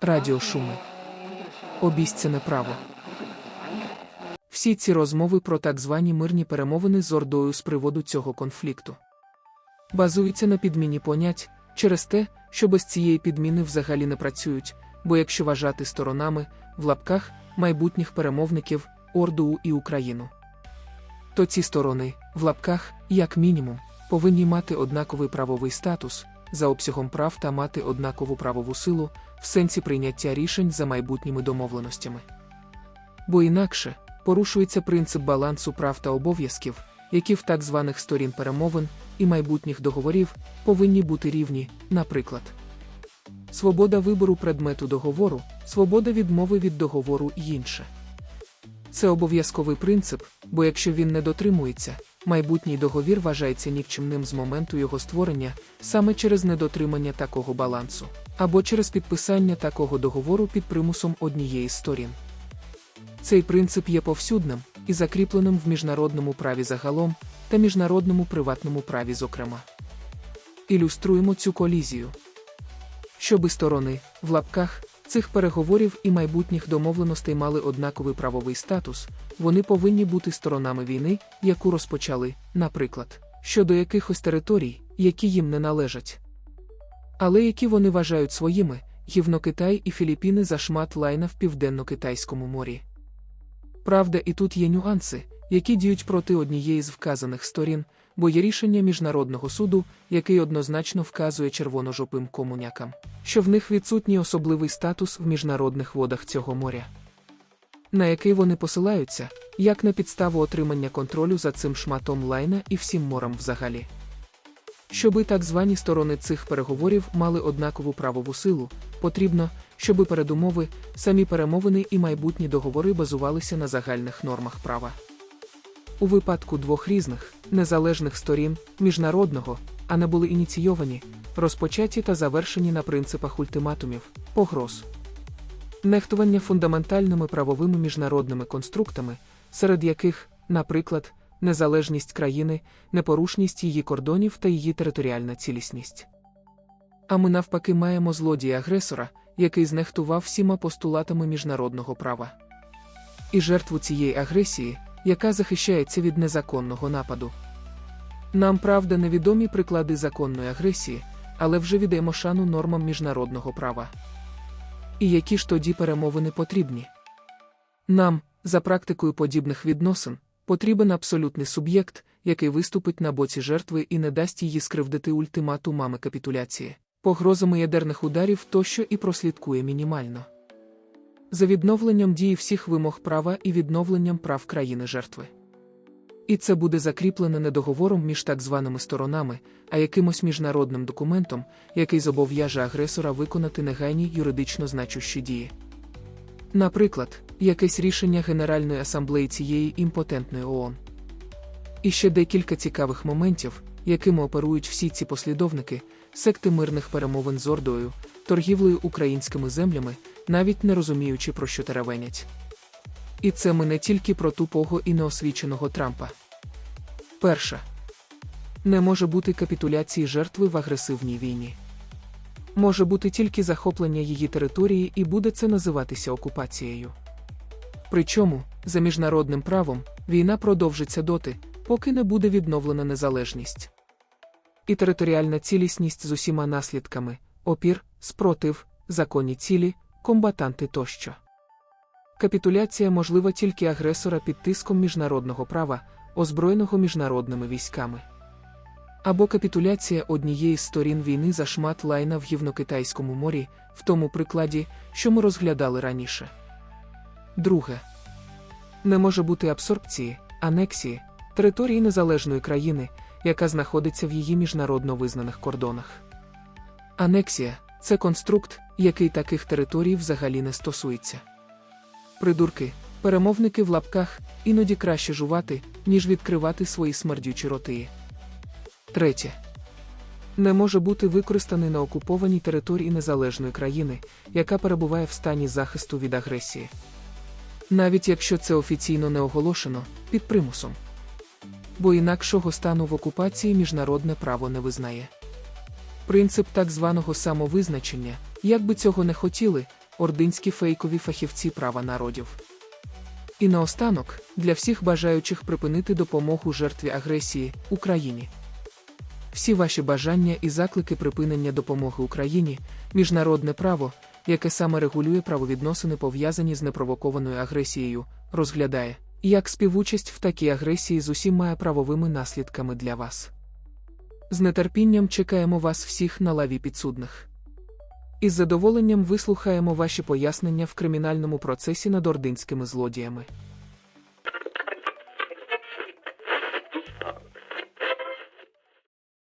радіошуми. Обіцяне право. Всі ці розмови про так звані мирні перемовини з Ордою з приводу цього конфлікту базуються на підміні понять через те, що без цієї підміни взагалі не працюють, бо якщо вважати сторонами в лапках майбутніх перемовників Орду і Україну, то ці сторони в лапках, як мінімум, повинні мати однаковий правовий статус за обсягом прав та мати однакову правову силу в сенсі прийняття рішень за майбутніми домовленостями. Бо інакше порушується принцип балансу прав та обов'язків, які в так званих сторін перемовин і майбутніх договорів повинні бути рівні, наприклад. Свобода вибору предмету договору, свобода відмови від договору і інше. Це обов'язковий принцип, бо якщо він не дотримується, майбутній договір вважається нікчемним з моменту його створення саме через недотримання такого балансу, або через підписання такого договору під примусом однієї з сторін. Цей принцип є повсюдним і закріпленим в міжнародному праві загалом та міжнародному приватному праві зокрема. Ілюструємо цю колізію. Щоби сторони, в лапках, цих переговорів і майбутніх домовленостей мали однаковий правовий статус, вони повинні бути сторонами війни, яку розпочали, наприклад, щодо якихось територій, які їм не належать. Але які вони вважають своїми, гівно Китай і Філіппіни за шмат лайна в південно-китайському морі. Правда, і тут є нюанси, які діють проти однієї з вказаних сторін, бо є рішення міжнародного суду, який однозначно вказує червоножопим комунякам, що в них відсутній особливий статус в міжнародних водах цього моря, на який вони посилаються, як на підставу отримання контролю за цим шматом лайна і всім морем взагалі. Щоби так звані сторони цих переговорів мали однакову правову силу, потрібно, щоби передумови, самі перемовини і майбутні договори базувалися на загальних нормах права. У випадку двох різних, незалежних сторін, міжнародного, а не були ініційовані, розпочаті та завершені на принципах ультиматумів, погроз. Нехтування фундаментальними правовими міжнародними конструктами, серед яких, наприклад, незалежність країни, непорушність її кордонів та її територіальна цілісність. А ми навпаки маємо злодія-агресора, який знехтував всіма постулатами міжнародного права. І жертву цієї агресії, яка захищається від незаконного нападу. Нам, правда, невідомі приклади законної агресії, але вже віддаємо шану нормам міжнародного права. І які ж тоді перемовини потрібні? Нам, за практикою подібних відносин, потрібен абсолютний суб'єкт, який виступить на боці жертви і не дасть її скривдити ультиматумами капітуляції, погрозами ядерних ударів тощо і прослідкує мінімально. За відновленням дії всіх вимог права і відновленням прав країни жертви. І це буде закріплене не договором між так званими сторонами, а якимось міжнародним документом, який зобов'яже агресора виконати негайні юридично значущі дії. Наприклад, якесь рішення Генеральної асамблеї цієї імпотентної ООН. І ще декілька цікавих моментів, якими оперують всі ці послідовники, секти мирних перемовин з Ордою, торгівлею українськими землями, навіть не розуміючи, про що теревенять. І це ми не тільки про тупого і неосвіченого Трампа. Перша. Не може бути капітуляції жертви в агресивній війні. Може бути тільки захоплення її території і буде це називатися окупацією. Причому, за міжнародним правом, війна продовжиться доти, поки не буде відновлена незалежність. І територіальна цілісність з усіма наслідками опір, спротив, законні цілі, комбатанти тощо. Капітуляція можлива тільки агресора під тиском міжнародного права, озброєного міжнародними військами. Або капітуляція однієї з сторін війни за шмат лайна в Євнокитайському морі, в тому прикладі, що ми розглядали раніше. Друге. Не може бути абсорбції, анексії, території незалежної країни, яка знаходиться в її міжнародно визнаних кордонах. Анексія це конструкт, який таких територій взагалі не стосується. Придурки, перемовники в лапках, іноді краще жувати, ніж відкривати свої смердючі ротиї. Третє. Не може бути використаний на окупованій території незалежної країни, яка перебуває в стані захисту від агресії. Навіть якщо це офіційно не оголошено, під примусом. Бо інакшого стану в окупації міжнародне право не визнає. Принцип так званого самовизначення, Як би цього не хотіли, ординські фейкові фахівці права народів. І наостанок, для всіх бажаючих припинити допомогу жертві агресії Україні. Всі ваші бажання і заклики припинення допомоги Україні, міжнародне право, яке саме регулює правовідносини пов'язані з непровокованою агресією, розглядає, як співучасть в такій агресії з усіма правовими наслідками для вас. З нетерпінням чекаємо вас всіх на лаві підсудних. Із задоволенням вислухаємо ваші пояснення в кримінальному процесі над ординськими злодіями.